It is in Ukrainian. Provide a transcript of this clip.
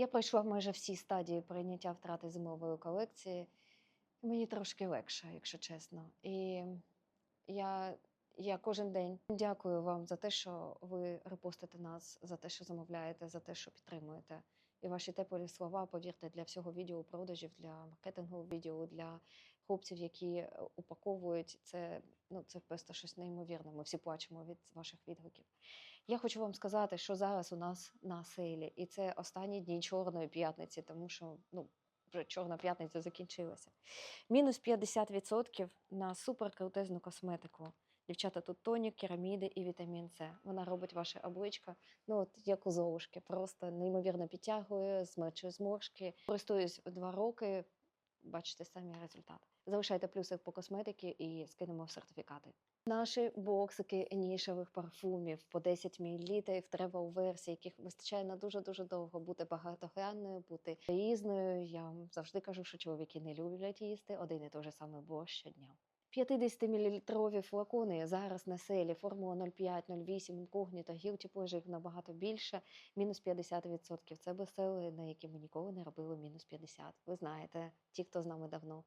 Я пройшла майже всі стадії прийняття втрати зимової колекції. Мені трошки легше, якщо чесно. І я, я кожен день дякую вам за те, що ви репостите нас, за те, що замовляєте, за те, що підтримуєте. І ваші теплі слова, повірте, для всього відео продажів, для маркетингу відео, для хлопців, які е, упаковують це. Ну, це просто щось неймовірне. Ми всі плачемо від ваших відгуків. Я хочу вам сказати, що зараз у нас на сейлі, і це останні дні чорної п'ятниці, тому що ну, вже чорна п'ятниця закінчилася. Мінус 50% на суперкрутезну косметику. Дівчата, тут тонік, кераміди і вітамін С. Вона робить ваше обличчя, ну от як у золушки, просто неймовірно підтягує, змечує зморшки. Користуюсь два роки, бачите самі результати. Залишайте плюси по косметики і скинемо в сертифікати. Наші боксики нішевих парфумів по 10 мл треба у версії, яких вистачає на дуже дуже довго бути багатогранною, бути різною. Я завжди кажу, що чоловіки не люблять їсти один і той же самий борщ щодня. 50-мл флакони зараз на селі, формула 05, 08, інкогніто, гілті пожив набагато більше, мінус 50%. Це бестселери, на які ми ніколи не робили мінус 50. Ви знаєте, ті, хто з нами давно.